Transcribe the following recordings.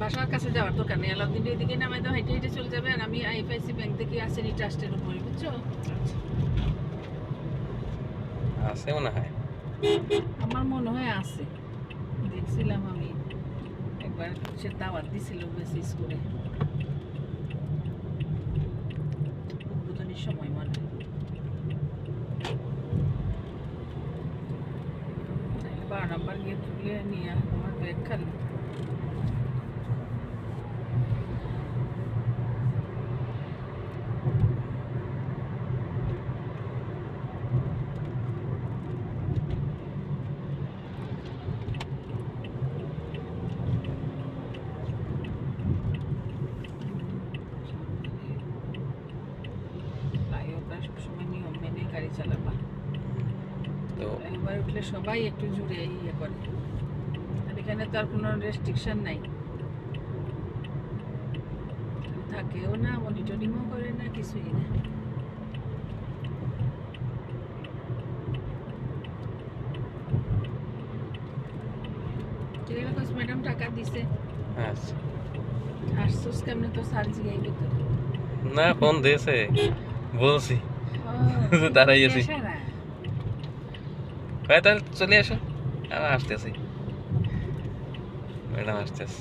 বাসার কাছে যাওয়ার দরকার নেই। আলাউদ্দিন এদিকে নামাই দাও হেঁটে হেঁটে চলে যাবে। আর আমি আইএফআইসি ব্যাংক থেকে আসেনি ট্রাস্টের উপরে বুঝছ? আছে মনে হয়। আমার মনে হয় আছে। দেখছিলাম আমি। Igual sétával, díszilóbb lesz is úr. Budon is somoly van. बारह नंबर ये निया बैग खाली একবার উঠলে সবাই একটু জুড়ে ইয়ে করে। আর এখানে তো আর কোনো রেস্ট্রিকশন নাই। থাকেও না মনিটরিংও করে না কিছুই না। ম্যাডাম টাকা দিছে? আচ্ছা। আসছোস কেমনে তো স্যার জিগাই ভিতরে না ফোন দিয়েছে। বলছি। দাঁড়াই আছি। ভাই তাহলে চলে আসো। আমি আসতেছি। ম্যাডাম আসতেছে।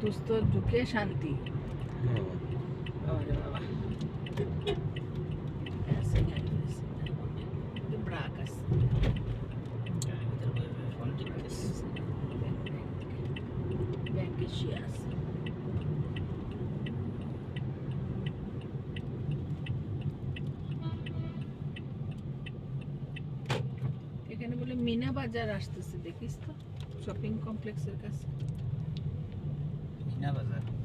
দুস্থ ঢুকে শান্তি হুম। ওরে বাবা আছে গাড়ি আছে ব্রাক আছে ব্যাংকে সে আছে এখানে বলে মিনা বাজার আসতেছে দেখিস তো? শপিং কমপ্লেক্সের কাছে। মিনা বাজার?